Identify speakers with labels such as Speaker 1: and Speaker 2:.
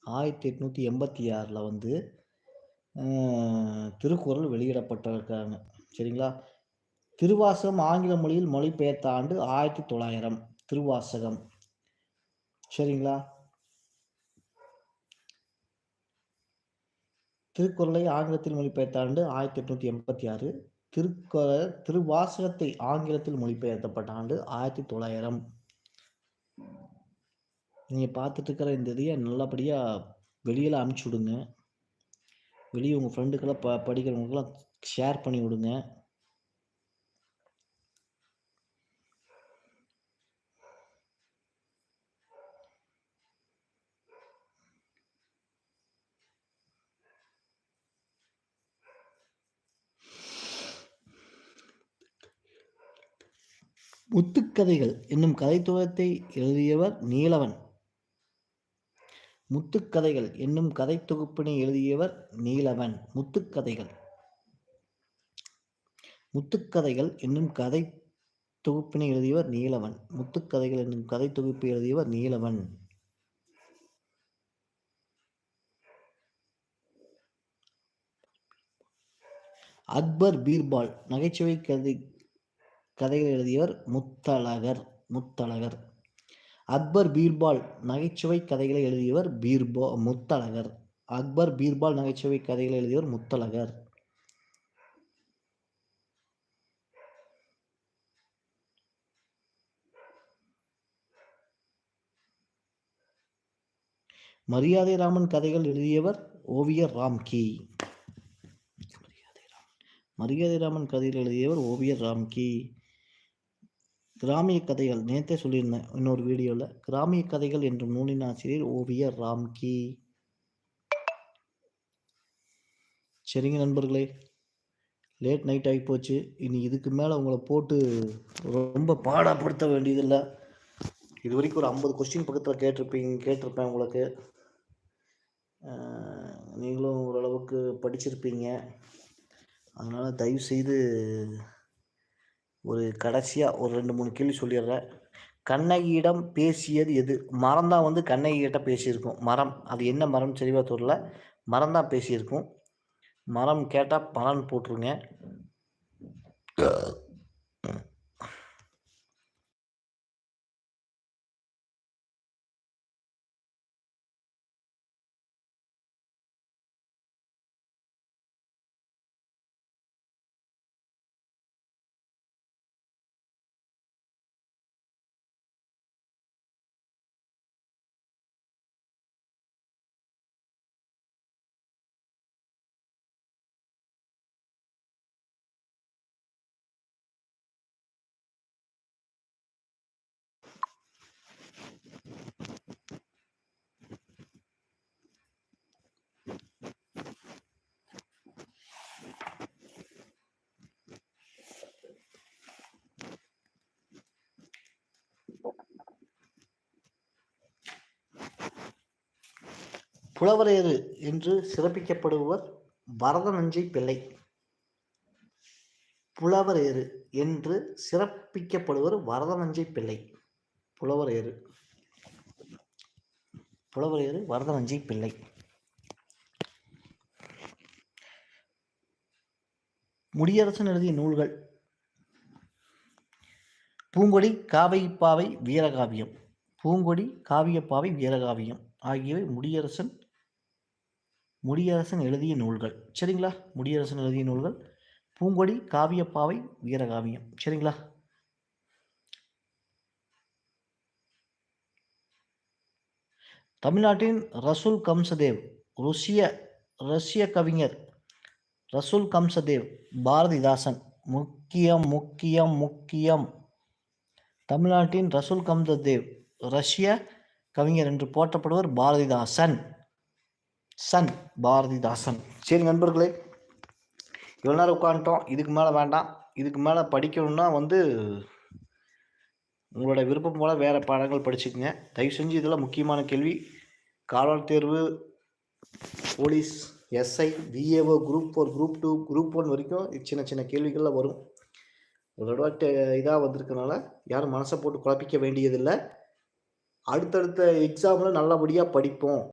Speaker 1: ஆயிரத்தி எட்நூற்றி எண்பத்தி ஆறில் வந்து திருக்குறள் வெளியிடப்பட்டிருக்காங்க சரிங்களா? திருவாசகம் ஆங்கில மொழியில் மொழிபெயர்த்த ஆண்டு ஆயிரத்தி தொள்ளாயிரம். திருவாசகம். சரிங்களா? திருக்குறளை ஆங்கிலத்தில் மொழிபெயர்த்த ஆண்டு ஆயிரத்தி எட்நூத்தி எண்பத்தி ஆறு. திருக்குறள் திருவாசகத்தை ஆங்கிலத்தில் மொழிபெயர்த்தப்பட்ட ஆண்டு ஆயிரத்தி தொள்ளாயிரம். நீங்கள் பார்த்துட்டு இருக்கிற இந்த இதையை நல்லபடியாக வெளியில் அனுப்பிச்சி விடுங்க. வெளியே உங்கள் ஃப்ரெண்டுக்கெல்லாம் ப படிக்கிறவங்களுக்கெல்லாம் ஷேர் பண்ணி விடுங்க. முத்துக்கதைகள் என்னும் கதைத்துவத்தை எழுதியவர் நீலவன். முத்துக்கதைகள் என்னும் கதை தொகுப்பினை எழுதியவர் நீலவன். முத்துக்கதைகள். முத்துக்கதைகள் என்னும் கதை தொகுப்பினை எழுதியவர் நீலவன். முத்துக்கதைகள் என்னும் கதை தொகுப்பை எழுதியவர் நீலவன். அக்பர் பீர்பால் நகைச்சுவை கதை கதைகள் எழுதியவர் முத்தழகர். முத்தழகர். அக்பர் பீர்பால் நகைச்சுவை கதைகளை எழுதியவர் பீர்போ முத்தழகர். அக்பர் பீர்பால் நகைச்சுவை கதைகளை எழுதியவர் முத்தழகர். மரியாதை ராமன் கதைகள் எழுதியவர் ஓவியர் ராம்கி. மரியாதை ராமன். கதைகள் எழுதியவர் ஓவியர் ராம்கி. கிராமிய கதைகள். நேற்றே சொல்லியிருந்தேன் இன்னொரு வீடியோவில் கிராமிய கதைகள் என்ற நூலின் ஆசிரியர் ஓவியர் ராம்கி. சரிங்க நண்பர்களே லேட் நைட் ஆகி போச்சு. இனி இதுக்கு மேலே உங்களை போட்டு ரொம்ப பாடப்படுத்த வேண்டியதில்லை. இது வரைக்கும் ஒரு ஐம்பது கொஸ்டின் பக்கத்தில் கேட்டிருப்பீங்க கேட்டிருப்பேன் உங்களுக்கு. நீங்களும் ஓரளவுக்கு படிச்சிருப்பீங்க. அதனால் தயவுசெய்து ஒரு கடைசியாக ஒரு ரெண்டு மூணு கேள்வி சொல்லிடுறேன். கண்ணகியிடம் பேசியது எது? மரம் தான் வந்து கண்ணகிட்ட பேசியிருக்கும். மரம். அது என்ன மரம் சரிவா தெரியல. மரம் தான் பேசியிருக்கும். மரம் கேட்டால் பலன் போட்டுருங்க. புலவரையறு என்று சிறப்பிக்கப்படுபவர் பரதநஞ்சை பிள்ளை. புலவரையறு என்று சிறப்பிக்கப்படுவர் வரதநஞ்சை பிள்ளை. புலவரையறு புலவரையறு வரதநஞ்சை பிள்ளை. முடியரசன் எழுதிய நூல்கள். பூங்கொடி காவைப்பாவை வீரகாவியம். பூங்கொடி காவியப்பாவை வீரகாவியம் ஆகியவை முடியரசன் முடியரசன் எழுதிய நூல்கள். சரிங்களா? முடியரசன் எழுதிய நூல்கள். பூங்கொடி காவியப்பாவை வீரகாவியம். சரிங்களா? தமிழ்நாட்டின் ரசூல் கம்சதேவ் ருசிய ரஷ்ய கவிஞர் ரசூல் கம்சதேவ் பாரதிதாசன். முக்கியம் முக்கியம் முக்கியம். தமிழ்நாட்டின் ரசூல் கம்சதேவ் ரஷ்ய கவிஞர் என்று போற்றப்படுவர் பாரதிதாசன். சன் பாரதிதாசன். சரி நண்பர்களே இவ்வளோ நேரம் உட்காந்துட்டோம் இதுக்கு மேலே வேண்டாம். இதுக்கு மேலே படிக்கணும்னா வந்து உங்களோட விருப்பம் போல் வேறு பாடங்கள் படிச்சுக்கோங்க. தயவு செஞ்சு இதெல்லாம் முக்கியமான கேள்வி. காவல் தேர்வு police S I V A O group four group two group one வரைக்கும் சின்ன சின்ன கேள்விகள்லாம் வரும். ஒரு இதாக வந்திருக்கனால யாரும் மனசை போட்டு குழப்பிக்க வேண்டியதில்லை. அடுத்தடுத்த எக்ஸாமில் நல்லபடியாக படிப்போம்.